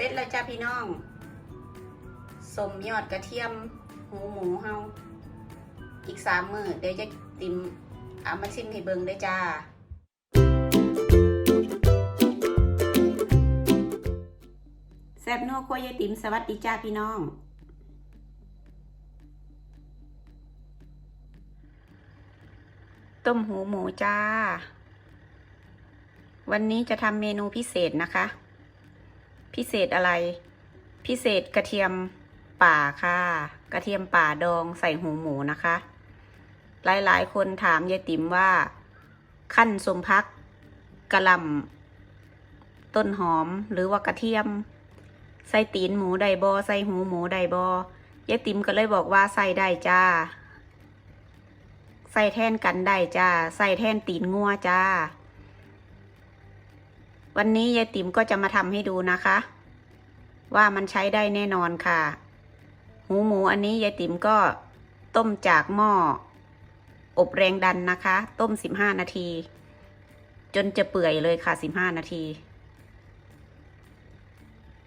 ร็จแล้วจ้าพี่น้องสมยอดกระเทียมหูหมูเฮาอีกสามมือเดี๋ยวจะติมเอามาชิมให้เบิงได้จ้า แซ่บนัวคั่วยายติ๋มสวัสดีจ้าพี่น้อง ต้มหูหมูจ้า วันนี้จะทำเมนูพิเศษนะคะ พิเศษอะไร พิเศษกระเทียมป่าค่ะ กระเทียมป่าดองใส่หูหมูนะคะ หลายๆ คนถามยายติ๋มว่า ขั้นสมพักกระลำต้นหอมหรือว่ากระเทียม ใส่ตีนหมูไดบอใส่หูหมูไดบอยายติ๋มก็เลยบอกว่าใส่ได้จ้า ใส่แทนกันได้จ้า ใส่แทนตีนงัวจ้า วันนี้ยายติ๋มก็จะมาทำให้ดูนะคะ ว่ามันใช้ได้แน่นอนค่ะ หูหมูอันนี้ยายติ๋มก็ต้มจากหม้ออบแรงดันนะคะ ต้ม 15 นาที จนจะเปื่อยเลยค่ะ 15 นาที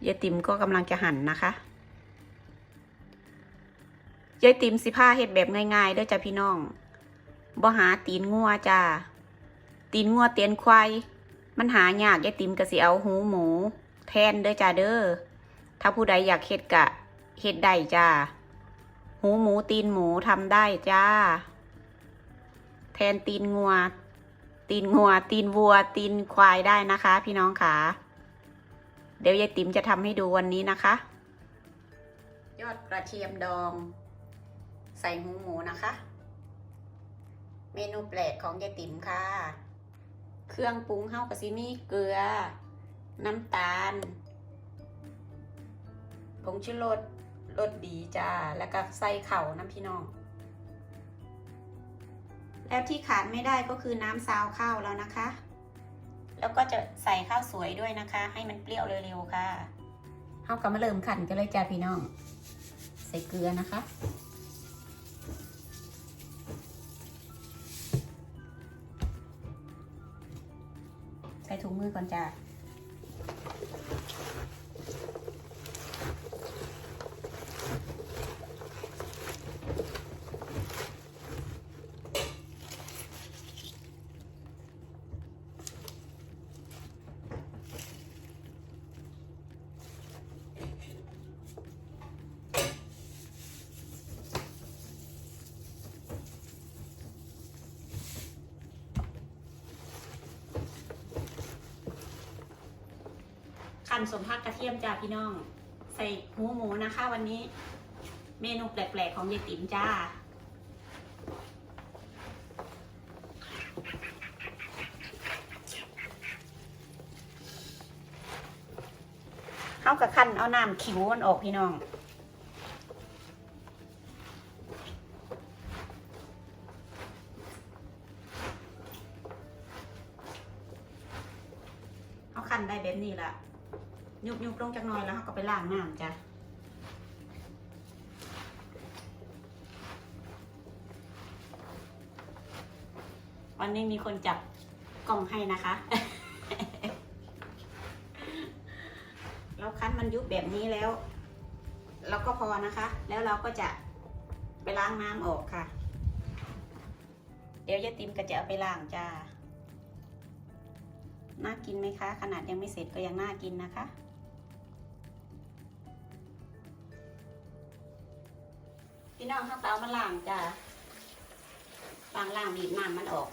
ยายติ๋มก็กำลังจะหั่นนะคะยายติ๋มสิผ้าเฮ็ดแบบง่ายๆด้อจ้ะพี่น้องบ่หาตีนงัวจ้าตีนงัวเตียนควาย มันหายากยายติ๋มก็สิเอาหูหมู แทนเด้อจ้าเด้อถ้าผู้ใดอยากเฮ็ดกะเฮ็ดได้จ้าหูหมูตีนหมูทำได้จ้า แทนตีนงัว ตีนงัว ตีนวัว ตีนควายได้นะคะ พี่น้องค่ะเดี๋ยวยายติ๋มจะทำให้ดูวันนี้นะคะ ยอดกระเทียมดอง ใส่หูหมูนะคะ เมนูแปลกของยายติ๋มค่ะ เครื่องปรุงเฮากะซิมีเกลือ น้ำตาลผงชูรสรสดีจ้า แล้วก็ใส่เข่าน้ำพี่น้อง แล้วที่ขาดไม่ได้ก็คือน้ำซาวข้าวแล้วนะคะ แล้วก็จะใส่ข้าวสวยด้วยนะคะ ให้มันเปรี้ยวเร็วๆค่ะเฮาก็มาเริ่มขันกันเลยจ้าพี่น้อง ใส่เกลือนะคะ ถุงมือก่อนจ้า ขั้นสมพักกระเทียมจ้าพี่น้อง ใส่หูหมูนะคะ วันนี้เมนูแปลกๆของยายติ๋มจ้า เขากับขั้นเอาน้ำขิวมันออกพี่น้อง เอาขั้นได้แบบนี้ละ ยุบยุบลงจากหน้อยแล้วเขาก็ไปล้างน้ำจ้ะวันนี้มีคนจับกล่องให้นะคะ เราคั้นมันยุบแบบนี้แล้ว เราก็พอนะคะ แล้วเราก็จะไปล้างน้ำออกค่ะ เดี๋ยวยายติมก็จะเอาไปล้างจ้าน่ากินไหมคะ ขนาดยังไม่เสร็จก็ยังน่ากินนะคะ พี่น้องข้าวเตามาล้างจ้าล้างล้างบีบน้ำมันออก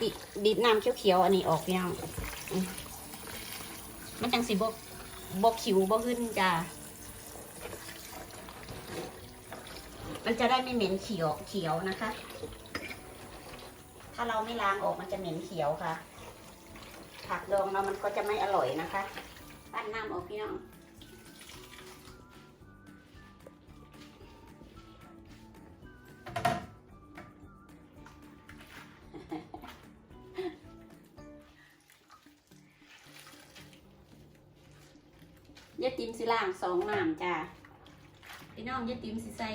บีบบีบน้ำเขียวๆอันนี้ออกพี่น้องมันจังสิบกบกขิวบกขึ้นจ้ามันจะได้ไม่เหม็นเขียวเขียวนะคะ ถ้าเราไม่ล้างออกมันจะเหม็นเขียวค่ะ ผักดองเรามันก็จะไม่อร่อยนะคะ ปั้นน้ำออกพี่น้อง สิล่างสองน้ำจ้าพี่น้องยายติมสิใส่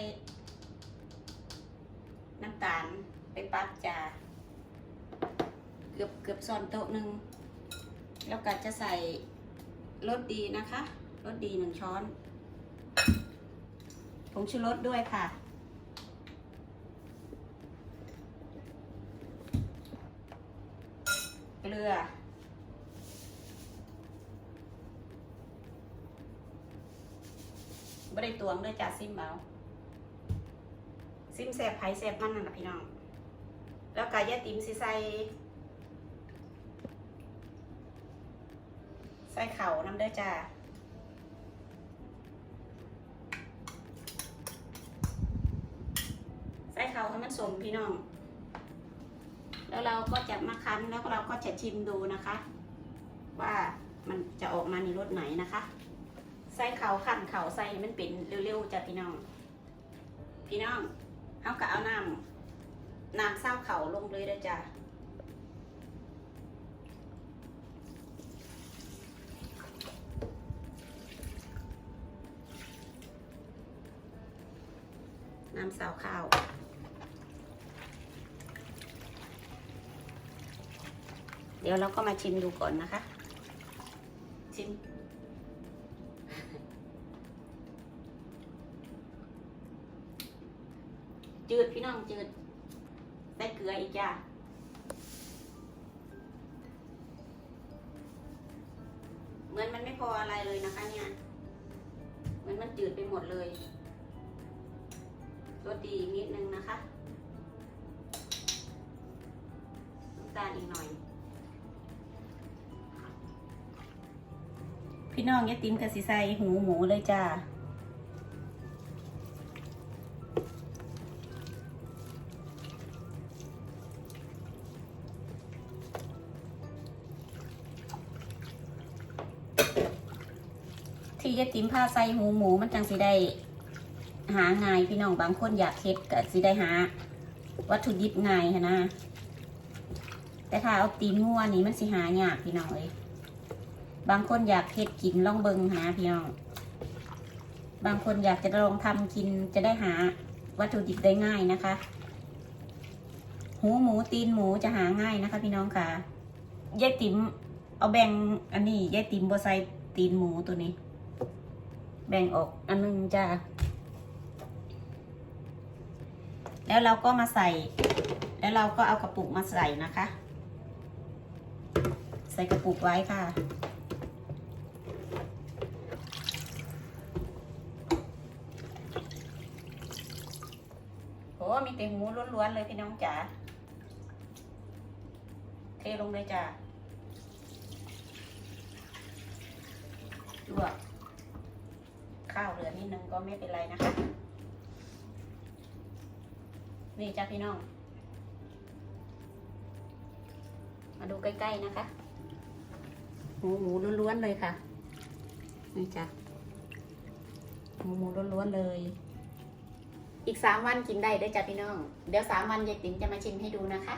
น้ำตาลไปปั๊บจ้าเกือบเกือบซ้อนโต๊ะหนึ่งแล้วก็จะใส่รสดีนะคะรสดีหนึ่งช้อนผงชูรสด้วยค่ะเกลือ ไม่ได้ตวงด้วยจ้าซิมเบาซิมแสบไผ่แสบมันนั่นนะพี่น้อง แล้วก็ยาติมสิใส่ใส่เข่าน้ำเด้อจ้าใส่เข่าให้มันสมพี่น้อง แล้วเราก็จะมาคั้นแล้วเราก็จะชิมดูนะคะ ว่ามันจะออกมาในรสไหนนะคะ ใส่เข่าขันเข่าใส่ให้มันเป็นเร็วๆจ้ะพี่น้อง พี่น้องเอากะเอาน้ำน้ำเศร้าเข่าลงเลยเด้อจ้ะน้ำเศร้าข้าวเดี๋ยวเราก็มาชิมดูก่อนนะคะ ชิม จืดพี่น้องจืด ใส่เกลืออีกจ้าเหมือนมันไม่พออะไรเลยนะคะเนี่ยเหมือนมันจืดไปหมดเลยรสดีอีนิดนึงนะคะน้ำตาลอีกหน่อย พี่น้องอยาติมกับสิใส่หูหมูเลยจ้า ที่ยายติ๋มพาใส่หูหมูมันจังสิได้หาง่ายพี่น้องบางคนอยากเฮ็ดก็สิได้หา วัตถุดิบง่ายนะ แต่ถ้าเอาตีนงัวนี่มันสิหายากพี่น้องเอ้ยบางคนอยากเฮ็ดกินลองเบิงหาพี่น้อง บางคนอยากจะลองทำกินจะได้หาวัตถุดิบได้ง่ายนะคะ หูหมูตีนหมูจะหาง่ายนะคะ พี่น้องค่ะยายติ๋มเอาแบ่งอันนี้ยายติ๋มบใส่ตีนหมูตัวนี้ แบ่งออกอันหนึงจ้าแล้วเราก็มาใส่ แล้วเราก็เอากระปุกมาใส่นะคะ ใส่กระปุกไว้ค่ะ โห มีแต่หูล้วนๆเลยพี่น้องจ๋า เทลงเลยจ้าลวก ข้าวเหลือนิ ดนึงก็ไม่เป็นไรนะคะ นี่จ้าพี่น้อง มาดูใกล้ๆนะคะหมูหมูล้วนๆเลยค่ะ นี่จ้ะหมูหมูล้วนๆเลย อีกสามวันกินได้เด้วยจ้ะพี่น้อง เดี๋ยวสามวันยายติ๋มจะมาชิมให้ดูนะคะ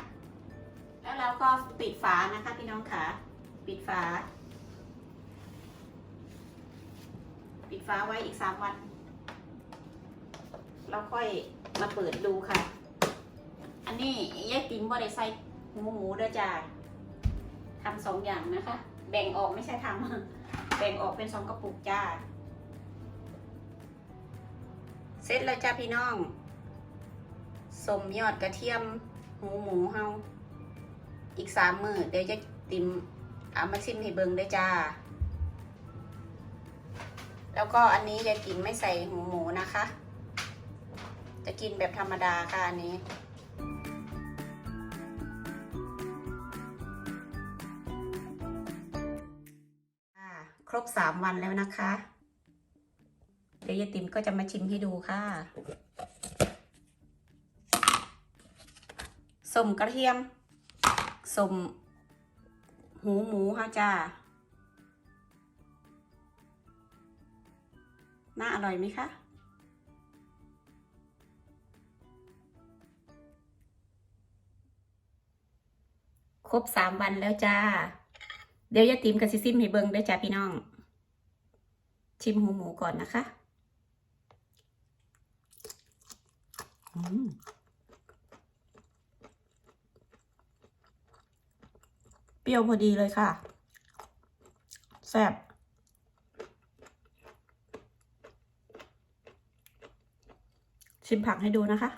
แล้วเราก็ปิดฝานะคะพี่น้องค่ะ ปิดฝา ปิดฝาไว้อีกสามวัน เราค่อยมาเปิดดูค่ะ อันนี้ยายติ๋มบ่ได้ใส่หมูหมูเด้อจ้าทำสองอย่างนะคะ แบ่งออกไม่ใช่ทำแบ่งออกเป็นสองกระปุกจ้าเสร็จแล้วจ้าพี่น้องสมยอดกระเทียมหมูหมูเฮาอีกสามมือเดี๋ยวจะติมเอามาชิมให้เบิงด้จ้า แล้วก็อันนี้ยายติ๋มไม่ใส่หูหมูนะคะ จะกินแบบธรรมดาค่ะอันนี้ค่ะครบสามวันแล้วนะคะ เดี๋ยวยายติ๋มก็จะมาชิมให้ดูค่ะสมกระเทียมสมหูหมูค่ะจ้า น่าอร่อยไหมคะ ครบสามวันแล้วจ้า เดี๋ยวยาติมกับซิซิมให้เบิงได้จ้าพี่น้อง ชิมหูหมูก่อนนะคะอืมเปรี้ยวพอดีเลยค่ะ แซ่บ ชิมผักให้ดูนะคะ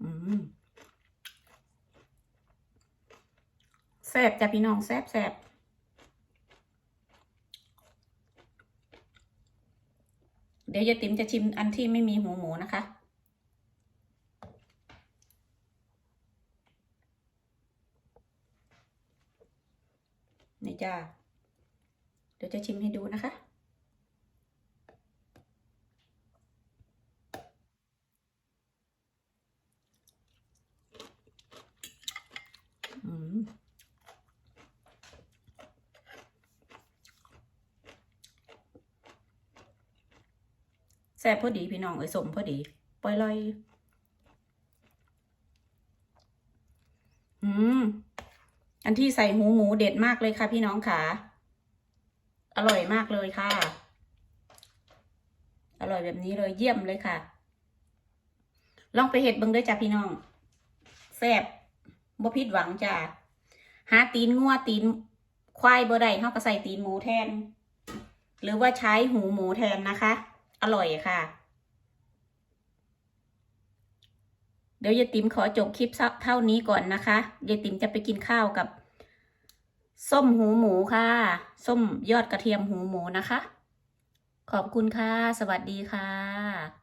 อืมแซ่บจ้ะพี่น้องแซ่บแซ่บเดี๋ยวยายติ๋มจะชิมอันที่ไม่มีหูหมูนะคะ นี่ จ้าเดี๋ยวจะชิมให้ดูนะคะ อืมแซ่บพอดีพี่น้องเอ้ยสมพอดีปล่อยลอย อืม อันที่ใส่หูหมูเด็ดมากเลยค่ะพี่น้องค่ะอร่อยมากเลยค่ะ อร่อยแบบนี้เลยเยี่ยมเลยค่ะ ลองไปเห็ดเบิ่งด้วยจ้ะพี่น้องแซ่บบ่ผิดหวังจ้ะหาตีนงัวตีนควายบ่ได้เฮาก็ใส่ตีนหมูแทน หรือว่าใช้หูหมูแทนนะคะ อร่อยค่ะ เดี๋ยวยายติ๋มขอจบคลิปเท่านี้ก่อนนะคะยายติ๋มจะไปกินข้าวกับ ส้มหูหมูค่ะ ส้มยอดกระเทียมหูหมูนะคะ ขอบคุณค่ะ สวัสดีค่ะ